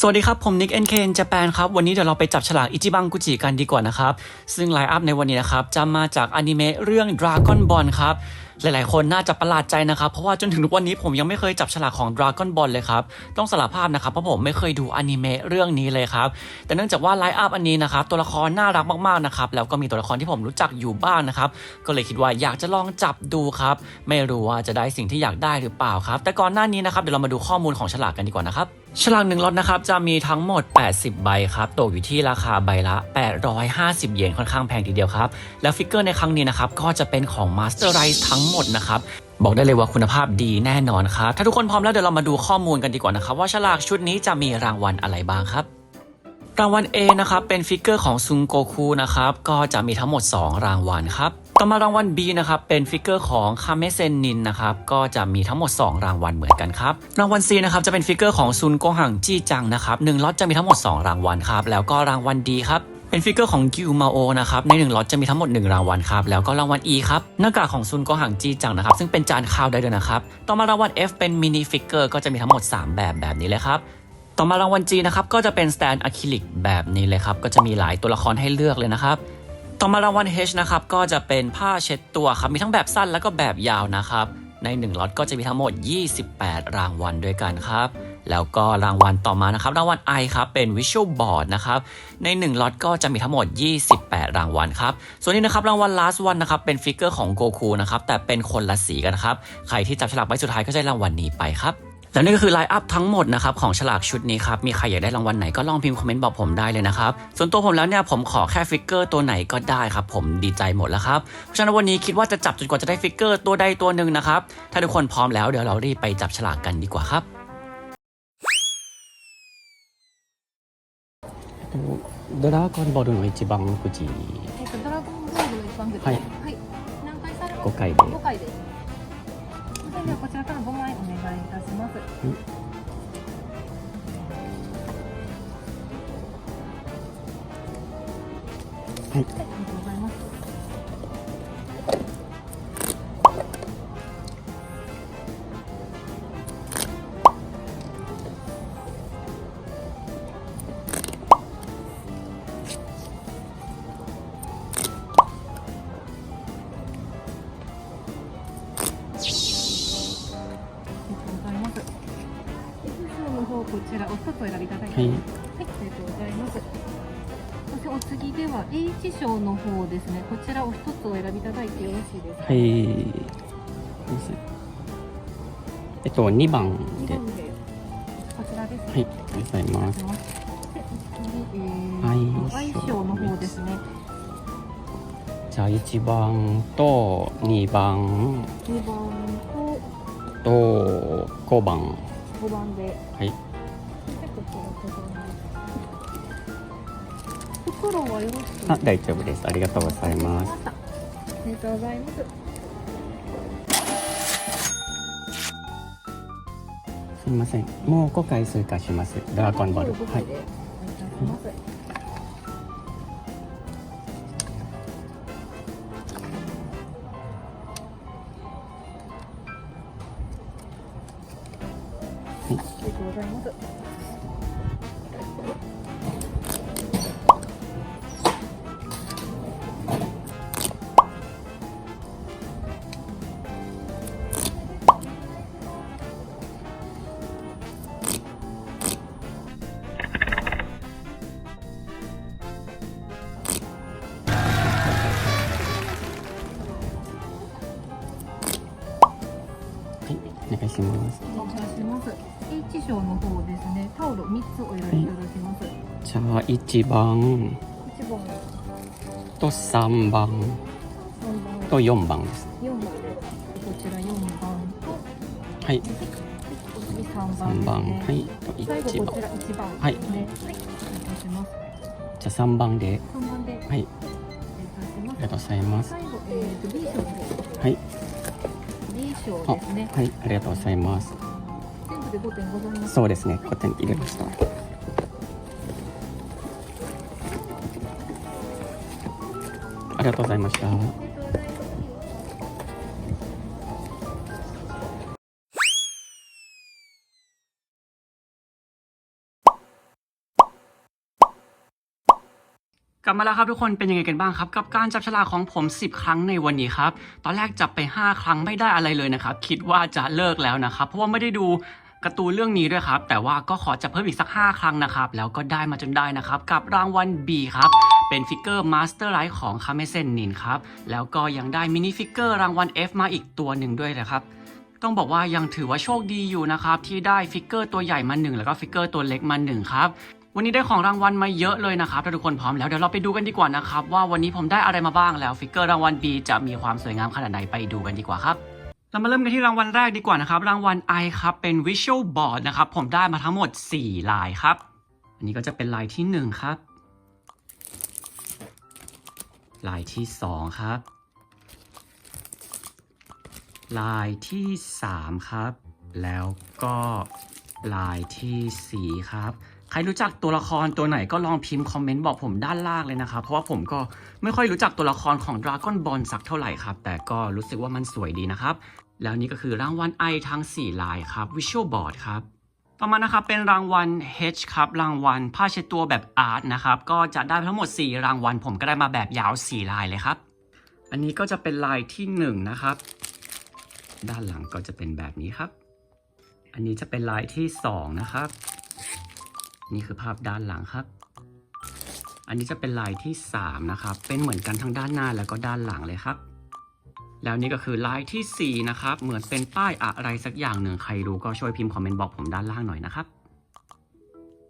สวัสดีครับ ผมนิกเอ็นเคนจะแปนครับ วันนี้เดี๋ยวเราไปจับฉลากอิจิบังกุจิกันดีกว่านะครับ ซึ่งไลน์อัพในวันนี้นะครับ จะมาจากอนิเมะเรื่อง Dragon Ball ครับ หลายๆ คนน่าจะประหลาดใจนะครับ เพราะว่าจนถึงทุกวันนี้ผมยังไม่เคยจับฉลากของ Dragon Ball เลยครับ ต้องสารภาพนะครับเพราะผมไม่เคยดูอนิเมะเรื่องนี้เลยครับ แต่เนื่องจากว่าไลฟ์อัพอันนี้นะครับ ตัวละครน่ารักมากๆนะครับ แล้วก็มีตัวละครที่ผมรู้จักอยู่บ้างนะครับ ก็เลยคิดว่าอยากจะลองจับดูครับ ไม่รู้ว่าจะได้สิ่งที่อยากได้หรือเปล่าครับ แต่ก่อนหน้านี้นะครับเดี๋ยวเรามาดูข้อมูลของฉลากกันดีกว่านะครับฉลากหนึ่งล็อตนะครับจะมีทั้งหมด 80 ใบครับตกอยู่ที่ราคาใบละ 850 เยนค่อนข้างแพงทีเดียวครับ แล้วฟิกเกอร์ในครั้งนี้นะครับก็จะเป็นของ Master r i ทั้งหมดนะครับบอกได้เลยว่าคุณภาพดีแน่นอนครับ ถ้าทุกคนพร้อมแล้วเดี๋ยวเรามาดูข้อมูลกันดีกว่านะครับ ว่าฉลากชุดนี้จะมีรางวัลอะไรบ้างครับ รางวัล A นะครับ เป็นฟิกเกอร์ของซุงโกคูนะครับ ก็จะมีทั้งหมด 2 รางวัลครับ ต่อมารางวัล B นะครับ เป็นฟิกเกอร์ของคาเมเซนนินนะครับ ก็จะมีทั้งหมด 2 รางวัลเหมือนกันครับ รางวัล C นะครับ จะเป็นฟิกเกอร์ของซุนโกหังจี้จังนะครับหนึ่งล็อตจะมีทั้งหมด 2 รางวัลครับ แล้วก็รางวัล D ครับ เป็นฟิกเกอร์ของกิวมาโอนะครับ ใน1ล็อตจะมีทั้งหมด 1 รางวัลครับ แล้วก็รางวัล E ครับ หน้ากากของซุนโกหังจีจังนะครับ ซึ่งเป็นจานข้าวได้ด้วยนะครับ ต่อมารางวัล F เป็นมินิฟิกเกอร์ก็จะมีทั้งหมด 3 แบบแบบนี้เลยครับต่อมารางวัล G นะครับก็จะเป็นสแตนอะคริลิกแบบนี้เลยครับ ก็จะมีหลายตัวละครให้เลือกเลยนะครับ ต่อมารางวัล H นะครับก็จะเป็นผ้าเช็ดตัวครับมีทั้งแบบสั้นแล้วก็แบบยาวนะครับใน1ล็อตก็จะมีทั้งหมด 28 รางวัลด้วยกันครับ แล้วก็รางวัลต่อมานะครับรางวัล I ครับเป็น Visual Board นะครับใน 1ล็อตก็จะมีทั้งหมด 28 รางวัลครับส่วนนี้นะครับรางวัล last one นะครับเป็นฟิกเกอร์ของโกคูนะครับแต่เป็นคนละสีกันครับใครที่จับฉลากใบสุดท้ายก็จะได้รางวัลนี้ไปครับแล้วนี่ก็คือไลน์อัพทั้งหมดนะครับของฉลากชุดนี้ครับมีใครอยากได้รางวัลไหนก็ลองพิมพ์คอมเมนต์บอกผมได้เลยนะครับส่วนตัวผมแล้วเนี่ยผมขอแค่ฟิกเกอร์ตัวไหนก็ได้ครับผมดีใจหมดแล้วครับเพราะฉะนั้นวันนี้คิดว่าจะจับจนกว่าจะได้ฟิกเกอร์ตัวใดตัวหนึ่งนะครับถ้าทุกคนพร้อมแล้วเดี๋ยวเรารีบไปจับฉลากกันดีกว่าครับ ドラゴンボールの一番くじえっと、ドラゴンボールの一番くじ。はい。何回され5回で。五回です。それではこちらから5枚お願いいたします。はいちらお一つお選びいただいて、はいはい、ありがとうございます。そしてお次では H 賞の方ですね。こちらお一つお選びいただいてよろしいですか？はいえっと2番では二番でこちらですね。いありがとうございますで次、えー、愛称愛称の方ですね。じゃあ1番と2番二番とと5番五番で。はい袋はよろしい。あ大丈夫ですありがとうございますありがとうございます。すみませんもう5回追加しますドラゴンボールはいお願いいたします。ありがとうございます。はいお願いします。お願いします。H 賞の方ですね。タオル三つお選びいただきます。じゃあ1番。一番、と3番。三番、と4番です。四番で、こちら四番と、はい。次三番3番ですね。はい。と1番最後こちら一番。ね。はい、お願い。じゃあ3番で。三番で、はい。ありがとうございます。最後、えー、と B 賞の方、はい。B 賞ですね。はい。ありがとうございますで5.5倍ま。そうですね、5点入れました。ありがとうございました。กลับมาแล้วครับทุกคนเป็นยังไงกันบ้างครับ กับการจับฉลากของผม 10 ครั้งในวันนี้ครับ ตอนแรกจับไป 5 ครั้งไม่ได้อะไรเลยนะครับ คิดว่าจะเลิกแล้วนะครับ เพราะว่าไม่ได้ดู การ์ตูนเรื่องนี้ด้วยครับ แต่ว่าก็ขอจับเพิ่มอีกสัก 5 ครั้งนะครับ แล้วก็ได้มาจนได้นะครับกับรางวัล B ครับเป็นฟิกเกอร์มาสเตอร์ไ t ท์ของคาเมเซนนินครับแล้วก็ยังได้มินิฟิกเกอร์รางวัล F มาอีกตัวหนึ่งด้วยนะครับต้องบอกว่ายังถือว่าโชคดีอยู่นะครับที่ได้ฟิกเกอร์ตัวใหญ่มาหนึ่งแล้วก็ฟิกเกอร์ตัวเล็กมาหนึ่งครับวันนี้ได้ของรางวัลมาเยอะเลยนะครับถ้าทุกคนพร้อมแล้วเดี๋ยวเราไปดูกันดีกว่านะครับว่าวันนี้ผมได้อะไรมาบ้างแล้วฟิกเกอร์รางวัล B จะมีความสวยงามขนาดไหนไปดูกันดีกว่าครับ เรามาเริ่มกันที่รางวัลแรกดีกว่านะครับ รางวัล I ครับ เป็น Visual Board นะครับ ผมได้มาทั้งหมด 4 ลายครับ อันนี้ก็จะเป็นลายที่ 1 ครับ ลายที่ 2 ครับ ลายที่ 3 ครับ แล้วก็ลายทีสี่4 ครับ ใครรู้จักตัวละครตัวไหนก็ลองพิมพ์คอมเมนต์บอกผมด้านล่างเลยนะครับ เพราะว่าผมก็ไม่ค่อยรู้จักตัวละครของ Dragon Ball สักเท่าไหร่ครับ แต่ก็รู้สึกว่ามันสวยดีนะครับ แล้วนี่ก็คือรางวัล I ทั้ง 4 ลายครับ Visual Board ครับต่อมานะครับเป็นรางวัล H ครับรางวัลผ้าเช็ดตัวแบบอาร์ตนะครับก็จะได้ทั้งหมด 4 รางวัลผมก็ได้มาแบบยาว 4 ลายเลยครับ อันนี้ก็จะเป็นลายที่ 1 นะครับ ด้านหลังก็จะเป็นแบบนี้ครับ อันนี้จะเป็นลายที่ 2 นะครับ นี่คือภาพด้านหลังครับ อันนี้จะเป็นลายที่ 3 นะครับ เป็นเหมือนกันทั้งด้านหน้าแล้วก็ด้านหลังเลยครับ แล้วนี่ก็คือลายทีสี่ 4 นะครับ เหมือนเป็นป้ายอะไรสักอย่างหนึ่งใครรู้ก็ช่วยพิมพ์คอมเมนต์บอกผมด้านล่างหน่อยนะครับ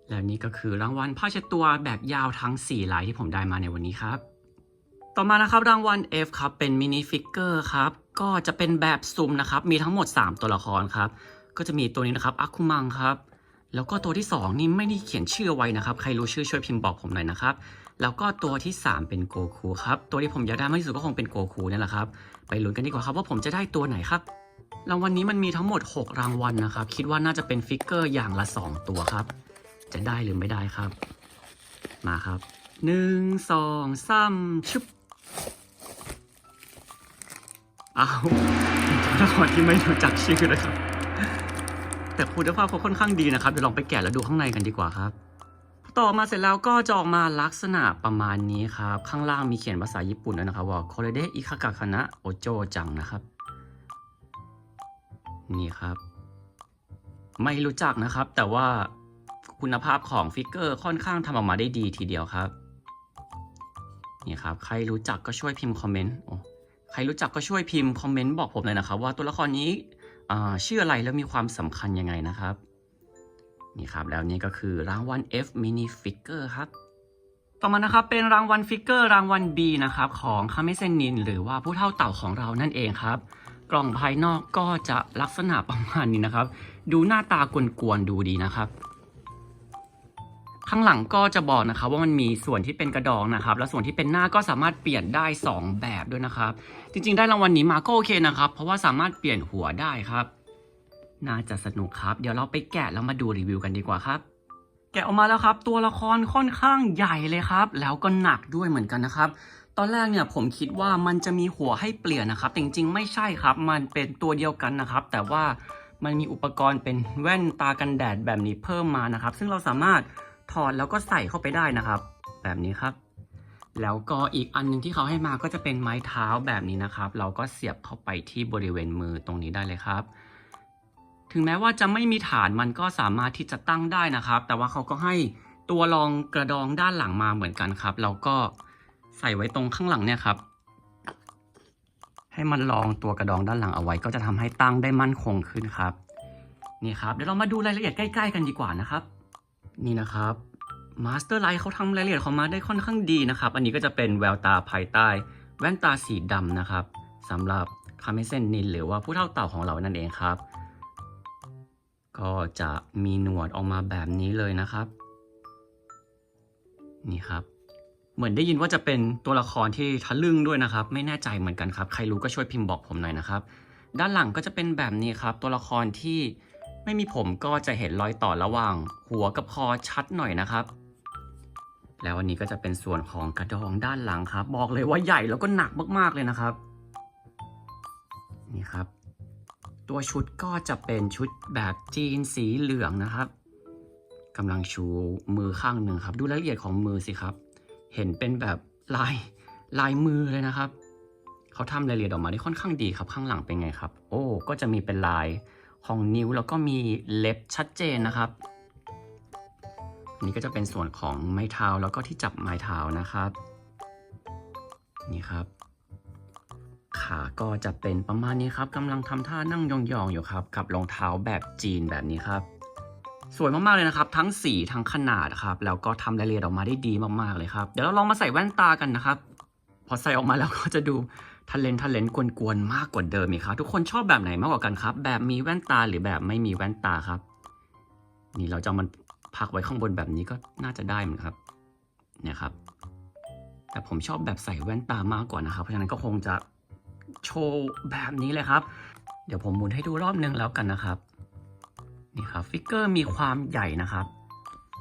แล้วนี่ก็คือรางวัลผ้าเช็ดตัวแบบยาวทั้ง 4 ลายที่ผมได้มาในวันนี้ครับ ต่อมานะครับรางวัล F ครับ เป็นมินิฟิกเกอร์ครับ ก็จะเป็นแบบซุ่มนะครับ มีทั้งหมด 3 ตัวละครครับ ก็จะมีตัวนี้นะครับอาคุมังครับ แล้วก็ตัวที่ 2 นี่ไม่ได้เขียนชื่อไว้นะครับ ใครรู้ชื่อช่วยพิมพ์บอกผมหน่อยนะครับ แล้วก็ตัวที่ 3 เป็นโกคูครับ ตัวที่ผมอยากได้มากที่สุดก็คงเป็นโกคูนี่แหละครับ ไปลุ้นกันดีกว่าครับว่าผมจะได้ตัวไหนครับ รางวัลนี้มันมีทั้งหมด 6 รางวัลนะครับ คิดว่าน่าจะเป็นฟิกเกอร์อย่างละ 2 ตัวครับ จะได้หรือไม่ได้ครับ มาครับหนึ่งสองสามชึบอ้าวตัวละครที่ไม่รู้จักชื่อเลยครับ แต่คุณภาพเขาค่อนข้างดีนะครับเดี๋ยวลองไปแกะแล้วดูข้างในกันดีกว่าครับ ต่อมาเสร็จแล้วก็จะออกมาลักษณะประมาณนี้ครับ ข้างล่างมีเขียนภาษาญี่ปุ่นด้วยนะครับว่าโคเรเดอิคากะคานะโอโจจังนะครับ นี่ครับ ไม่รู้จักนะครับ แต่ว่าคุณภาพของฟิกเกอร์ค่อนข้างทำออกมาได้ดีทีเดียวครับนี่ครับใครรู้จักก็ช่วยพิมพ์คอมเมนต์โอใครรู้จักก็ช่วยพิมพ์คอมเมนต์บอกผมหน่อยนะครับว่าตัวละครนี้ ชื่ออะไรแล้วมีความสำคัญยังไงนะครับ นี่ครับ แล้วนี่ก็คือรางวัล F Mini Figure ครับ ต่อมานะครับเป็นรางวัลฟิกเกอร์รางวัล B นะครับของคาเมเซนิน หรือว่าผู้เท่าเต่าของเรานั่นเองครับกล่องภายนอกก็จะลักษณะประมาณนี้นะครับ ดูหน้าตากวนๆดูดีนะครับ ข้างหลังก็จะบอกนะครับว่ามันมีส่วนที่เป็นกระดองนะครับ และส่วนที่เป็นหน้าก็สามารถเปลี่ยนได้ 2 แบบด้วยนะครับ จริง ๆ ได้รางวัลนี้มาก็โอเคนะครับ เพราะว่าสามารถเปลี่ยนหัวได้ครับ น่าจะสนุกครับ เดี๋ยวเราไปแกะแล้วมาดูรีวิวกันดีกว่าครับ แกะออกมาแล้วครับ ตัวละครค่อนข้างใหญ่เลยครับ แล้วก็หนักด้วยเหมือนกันนะครับตอนแรกเนี่ยผมคิดว่ามันจะมีหัวให้เปลี่ยนนะครับ จริงๆ ไม่ใช่ครับ มันเป็นตัวเดียวกันนะครับ แต่ว่ามันมีอุปกรณ์เป็นแว่นตากันแดดแบบนี้เพิ่มมานะครับ ซึ่งเราสามารถ ถอดแล้วก็ใส่เข้าไปได้นะครับ แบบนี้ครับ แล้วก็อีกอันหนึงที่เขาให้มาก็จะเป็นไม้เท้าแบบนี้นะครับ เราก็เสียบเข้าไปที่บริเวณมือตรงนี้ได้เลยครับ ถึงแม้ว่าจะไม่มีฐานมันก็สามารถที่จะตั้งได้นะครับ แต่ว่าเขาก็ให้ตัวรองกระดองด้านหลังมาเหมือนกันครับ เราก็ใส่ไว้ตรงข้างหลังเนี่ยครับ ให้มันรองตัวกระดองด้านหลังเอาไว้ ก็จะทำให้ตั้งได้มั่นคงขึ้นครับ นี่ครับเดี๋ยวเรามาดูรายละเอียดใกล้ ๆ กันดีกว่านะครับ นี่นะครับมาสเตอร์ไลท์เขาทำรายละเอียดของมาได้ค่อนข้างดีนะครับ อันนี้ก็จะเป็นแววตาภายใต้ แว่นตาสีดำนะครับสำหรับคาเมเซนนินหรือว่าผู้เท่าเต่าของเรานั่นเองครับ ก็จะมีหนวดออกมาแบบนี้เลยนะครับ นี่ครับ เหมือนได้ยินว่าจะเป็นตัวละครที่ทะลึ่งด้วยนะครับ ไม่แน่ใจเหมือนกันครับ ใครรู้ก็ช่วยพิมพ์บอกผมหน่อยนะครับ ด้านหลังก็จะเป็นแบบนี้ครับ ตัวละครที่ ไม่มีผมก็จะเห็นรอยต่อระหว่าง หัวกับคอชัดหน่อยนะครับ แล้วอันนี้ก็จะเป็นส่วนของกระดองด้านหลังครับ บอกเลยว่าใหญ่แล้วก็หนักมากๆเลยนะครับ นี่ครับ ตัวชุดก็จะเป็นชุดแบบจีนสีเหลืองนะครับกำลังชูมือข้างหนึ่งครับ ดูรายละเอียดของมือสิครับ เห็นเป็นแบบลายลายมือเลยนะครับ เขาทำรายละเอียดออกมาได้ค่อนข้างดีครับ ข้างหลังเป็นไงครับ โอ้ ก็จะมีเป็นลาย ของนิ้วแล้วก็มีเล็บชัดเจนนะครับนนี่ก็จะเป็นส่วนของไม้เท้าแล้วก็ที่จับไม้เท้านะครับ นี่ครับ ขาก็จะเป็นประมาณนี้ครับกำลังทำท่านั่งยองๆอยู่ครับ กับรองเท้าแบบจีนแบบนี้ครับ สวยมากๆเลยนะครับ ทั้งสีทั้งขนาดครับแล้วก็ทำรายละเอียดออกมาได้ดีมากๆเลยครับ เดี๋ยวเราลองมาใส่แว่นตากันนะครับ พอใส่ออกมาแล้วก็จะดู ทะเลนทะเลนกวนๆมากกว่าเดิมอีกครับ ทุกคนชอบแบบไหนมากกว่ากันครับ แบบมีแว่นตาหรือแบบไม่มีแว่นตาครับ นี่เราจะมันพักไว้ข้างบนแบบนี้ก็น่าจะได้เหมือนครับ เนี่ยครับ แต่ผมชอบแบบใส่แว่นตามากกว่านะครับ เพราะฉะนั้นก็คงจะโชว์แบบนี้เลยครับ เดี๋ยวผมหมุนให้ดูรอบนึงแล้วกันนะครับ นี่ครับฟิกเกอร์มีความใหญ่นะครับ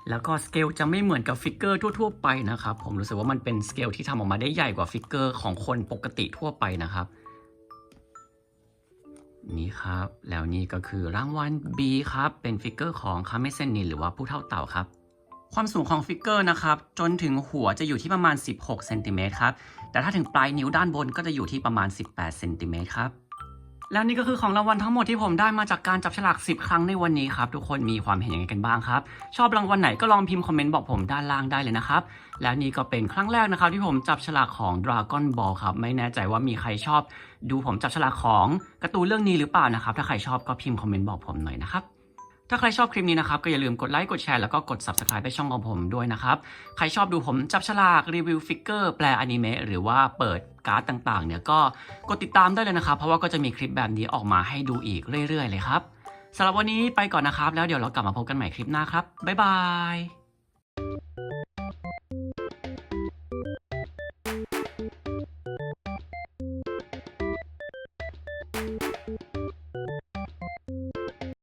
แล้วก็สเกลจะไม่เหมือนกับฟิกเกอร์ทั่วๆไปนะครับ ผมรู้สึกว่ามันเป็นสเกลที่ทำออกมาได้ใหญ่กว่าฟิกเกอร์ของคนปกติทั่วไปนะครับ นี่ครับ แล้วนี่ก็คือรางวัล B ครับ เป็นฟิกเกอร์ของคาเมเซนนินหรือว่าผู้เท่าเต่าครับ ความสูงของฟิกเกอร์นะครับ จนถึงหัวจะอยู่ที่ประมาณ 16เซนติเมตรครับ แต่ถ้าถึงปลายนิ้วด้านบนก็จะอยู่ที่ประมาณ 18เซนติเมตรครับ แล้วนี่ก็คือของรางวัลทั้งหมดที่ผมได้มาจากการจับฉลาก 10 ครั้งในวันนี้ครับ ทุกคนมีความเห็นยังไงกันบ้างครับ ชอบรางวัลไหนก็ลองพิมพ์คอมเมนต์บอกผมด้านล่างได้เลยนะครับ แล้วนี่ก็เป็นครั้งแรกนะครับที่ผมจับฉลากของ Dragon Ball ครับ ไม่แน่ใจว่ามีใครชอบ ดูผมจับฉลากของการ์ตูนเรื่องนี้หรือเปล่านะครับ ถ้าใครชอบก็พิมพ์คอมเมนต์บอกผมหน่อยนะครับ ถ้าใครชอบคลิปนี้นะครับก็อย่าลืมกดไลค์กดแชร์แล้วก็กด subscribe ให้ช่องของผมด้วยนะครับ ใครชอบดูผมจับฉลากรีวิวฟิกเกอร์แปลอนิเมะหรือว่าเปิดการ์ดต่างๆเนี่ยก็กดติดตามได้เลยนะครับ เพราะว่าก็จะมีคลิปแบบนี้ออกมาให้ดูอีกเรื่อย ๆ เลยครับสำหรับวันนี้ไปก่อนนะครับ แล้วเดี๋ยวเรากลับมาพบกันใหม่คลิปหน้าครับบ๊ายบาย